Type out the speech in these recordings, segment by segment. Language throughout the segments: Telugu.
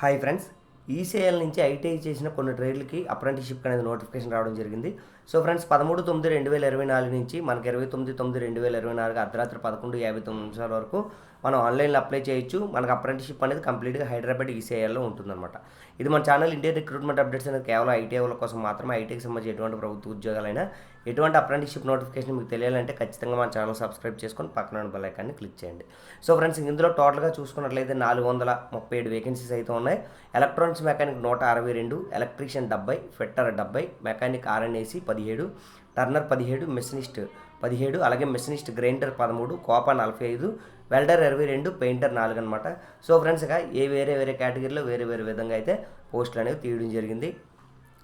హాయ్ ఫ్రెండ్స్ ఈసీఐఎల్ నుంచి ఐటీఐ చేసిన కొన్ని ట్రేడ్లకి అప్రెంటిషిప్ అనేది నోటిఫికేషన్ రావడం జరిగింది. సో ఫ్రెండ్స్ పదమూడు తొమ్మిది రెండు వేల ఇరవై నాలుగు నుంచి మనకి ఇరవై తొమ్మిది తొమ్మిది రెండు వేల ఇరవై నాలుగు అర్ధరాత్రి పదకొండు యాభై తొమ్మిది నిమిషాల వరకు మనం ఆన్లైన్లో అప్లై చేయొచ్చు. మనకు అప్రెంటిషిప్ అనేది కంప్లీట్గా హైదరాబాద్ ఈసీఐఎల్లో ఉంటుందన్నమాట. ఇది మన ఛానల్ ఇండియా రిక్రూట్మెంట్ అప్డేట్స్ అనేది కేవలం ఐటీఐల కోసం మాత్రమే ఐటీకి సంబంధించి ఎటువంటి ప్రభుత్వ ఉద్యోగాలైనా ఎటువంటి అప్రెంటిషిప్ నోటిఫికేషన్ మీకు తెలియాలంటే ఖచ్చితంగా మన ఛానల్ సబ్స్క్రైబ్ చేసుకొని పక్కన బెల్ ఐకాన్ని క్లిక్ చేయండి. సో ఫ్రెండ్స్ ఇందులో టోటల్గా చూసుకున్నట్లయితే నాలుగు వందల ముప్పై ఏడు వేకెన్సీస్ అయితే ఉన్నాయి. ఎలక్ట్రానిక్స్ మెకానిక్ నూట అరవై రెండు ఎలక్ట్రీషియన్ డెబ్బై ఫిట్టర్ డెబ్బై మెకానిక్ ఆర్ఎన్ఏసి పదిహేడు టర్నర్ పదిహేడు మెషనిస్ట్ పదిహేడు అలాగే మెషనిస్ట్ గ్రైండర్ పదమూడు కోపా నలభై ఐదు వెల్డర్ ఇరవై రెండు పెయింటర్ నాలుగు అనమాట సో ఫ్రెండ్స్గా ఏ వేరే వేరే కేటగిరీలో వేరే వేరే విధంగా అయితే పోస్టులు అనేవి తీయడం జరిగింది.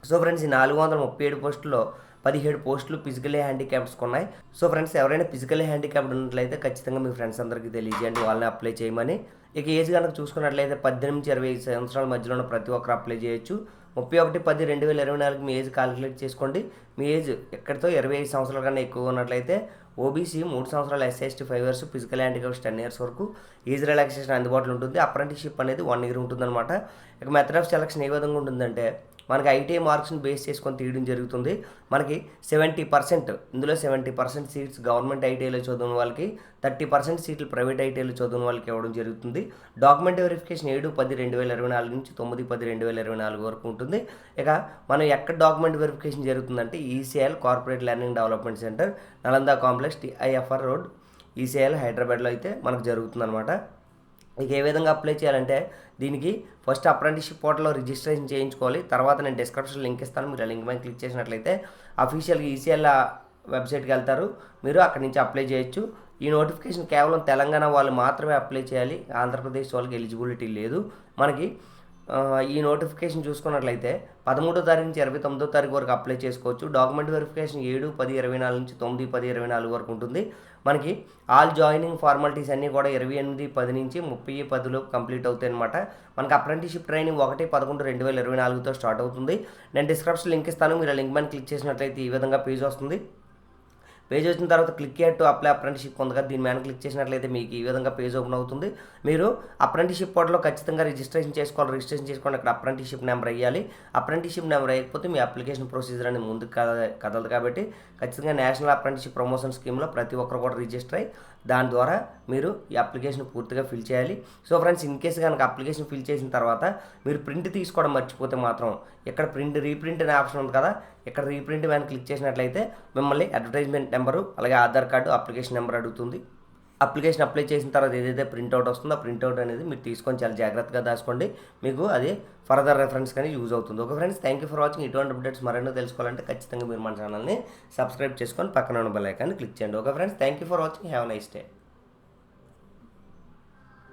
సో ఫ్రెండ్స్ ఈ నాలుగు వందల ముప్పై ఏడు పోస్టుల్లో పదిహేడు పోస్టులు ఫిజికలీ హ్యాండిక్యాప్డ్స్ ఉన్నాయి. సో ఫ్రెండ్స్ ఎవరైనా ఫిజికలీ హ్యాండిక్యాప్డ్ ఉన్నట్లయితే ఖచ్చితంగా మీ ఫ్రెండ్స్ అందరికీ తెలియజేయండి వాళ్ళని అప్లై చేయమని. ఇక ఏజ్ కనుక చూసుకున్నట్లయితే పద్దెనిమిది ఇరవై ఐదు సంవత్సరాల మధ్యలో ఉన్న ప్రతి ఒక్కరు అప్లై చేయొచ్చు. ముప్పై ఒకటి పది రెండు వేల ఇరవై నాలుగు మీ ఏజ్ కాలిక్యులేట్ చేసుకోండి. మీ ఏజ్ ఎక్కడితో? ఇరవై ఐదు సంవత్సరాల కన్నా ఎక్కువ ఉన్నట్లయితే ఓబీసీ మూడు సంవత్సరాలు SST five years physical handicaps ten years వరకు ఈజ్ రిలాక్సేషన్ అందుబాటులో ఉంటుంది. అప్రెంటిషిప్ అనేది వన్ ఇయర్ ఉంటుందన్నమాట. ఇక మెథడ్ ఆఫ్ సెలక్షన్ ఏ విధంగా ఉంటుందంటే మనకి ఐటీఐ మార్క్స్ని బేస్ చేసుకొని తీయడం జరుగుతుంది. మనకి సెవెంటీ పర్సెంట్ ఇందులో సెవెంటీ పర్సెంట్ సీట్స్ గవర్నమెంట్ ఐటీఐలో చదివిన వాళ్ళకి థర్టీ పర్సెంట్ సీట్లు ప్రైవేట్ ఐటీఐలో చదివిన వాళ్ళకి ఇవ్వడం జరుగుతుంది. డాక్యుమెంట్ వెరిఫికేషన్ ఏడు పది రెండు వేల ఇరవై నాలుగు నుంచి తొమ్మిది పది రెండు వేల ఇరవై నాలుగు వరకు ఉంటుంది. ఇక మనం ఎక్కడ డాక్యుమెంట్ వెరిఫికేషన్ జరుగుతుందంటే ECL corporate learning development centre Nalanda complex TIFR road ECL హైదరాబాద్లో అయితే మనకు జరుగుతుందన్నమాట. ఇక ఏ విధంగా అప్లై చేయాలంటే దీనికి ఫస్ట్ అప్రెంటిస్షిప్ పోర్టల్లో రిజిస్ట్రేషన్ చేయించుకోవాలి. తర్వాత నేను డిస్క్రిప్షన్ లింక్ ఇస్తాను. మీరు ఆ లింక్ మీద క్లిక్ చేసినట్లయితే అఫీషియల్గా ఈసీఎల్ వెబ్సైట్కి వెళ్తారు. మీరు అక్కడి నుంచి అప్లై చేయొచ్చు. ఈ నోటిఫికేషన్ కేవలం తెలంగాణ వాళ్ళు మాత్రమే అప్లై చేయాలి. ఆంధ్రప్రదేశ్ వాళ్ళకి ఎలిజిబిలిటీ లేదు. మనకి ఈ నోటిఫికేషన్ చూసుకున్నట్లయితే పదమూడో తారీఖు నుంచి ఇరవై తొమ్మిదో తారీఖు వరకు అప్లై చేసుకోవచ్చు. డాక్యుమెంట్ వెరిఫికేషన్ ఏడు పది ఇరవై నాలుగు నుంచి తొమ్మిది పది ఇరవై నాలుగు వరకు ఉంటుంది. మనకి ఆల్ జాయినింగ్ ఫార్మాలిటీస్ అన్నీ కూడా ఇరవై ఎనిమిది పది నుంచి ముప్పై పదిలో కంప్లీట్ అవుతాయి అనమాట మనకి అప్రెంటిషిప్ ట్రైనింగ్ ఒకటి పదకొండు రెండు వేల ఇరవై నాలుగుతో స్టార్ట్ అవుతుంది. నేను డిస్క్రిప్షన్ లింక్ ఇస్తాను. మీరు లింక్ పైన క్లిక్ చేసినట్లయితే ఈ విధంగా పేజ్ వస్తుంది. పేజ్ వచ్చిన తర్వాత క్లిక్ టు అప్లై అప్రెంటిషిప్ ఉంది కదా దీని మీద క్లిక్ చేసినట్లయితే మీకు ఈ విధంగా పేజ్ ఓపెన్ అవుతుంది. మీరు అప్రెంటిషిప్ పోర్టల్లో ఖచ్చితంగా రిజిస్ట్రేషన్ చేసుకోవాలి. రిజిస్ట్రేషన్ చేసుకోండి అక్కడ అప్రెంటిషిప్ నెంబర్ వేయాలి. అప్రెంటిషిప్ నెంబర్ వేయకపోతే మీ అప్లికేషన్ ప్రొసీజర్ అనేది ముందుకు కద కదలదు కాబట్టి ఖచ్చితంగా నేషనల్ అప్రెంటిషిప్ ప్రమోషన్ స్కీమ్లో ప్రతి ఒక్కరు కూడా రిజిస్టర్ అయ్యి దాని ద్వారా మీరు ఈ అప్లికేషన్ పూర్తిగా ఫిల్ చేయాలి. సో ఫ్రెండ్స్ ఇన్ కేసు కనుక అప్లికేషన్ ఫిల్ చేసిన తర్వాత మీరు ప్రింట్ తీసుకోవడం మర్చిపోతే మాత్రం ఇక్కడ ప్రింట్ రీప్రింట్ అనే ఆప్షన్ ఉంది కదా ఇక్కడ రీప్రింట్ మీద క్లిక్ చేసినట్లయితే మిమ్మల్ని అడ్వర్టైజ్మెంట్ నెంబరు అలాగే ఆధార్ కార్డు అప్లికేషన్ నెంబర్ అడుగుతుంది. అప్లికేషన్ అప్లై చేసిన తర్వాత ఏదైతే ప్రింట్అవుట్ వస్తుందో ఆ ప్రింట్అవుట్ అనేది మీరు తీసుకొని చాలా జాగ్రత్తగా దాచుకోండి. మీకు అది ఫర్దర్ రెఫరెన్స్ కానీ యూజ్ అవుతుంది. Okay friends thank you for watching. ఇటువంటి అప్డేట్స్ మరెన్నో తెలుసుకోవాలంటే ఖచ్చితంగా మీరు మన ఛానల్ని సబ్స్క్రైబ్ చేసుకొని పక్కన ఉన్న బెల్ ఐకాన్ని క్లిక్ చేయండి. Okay friends thank you for watching. Have nice day.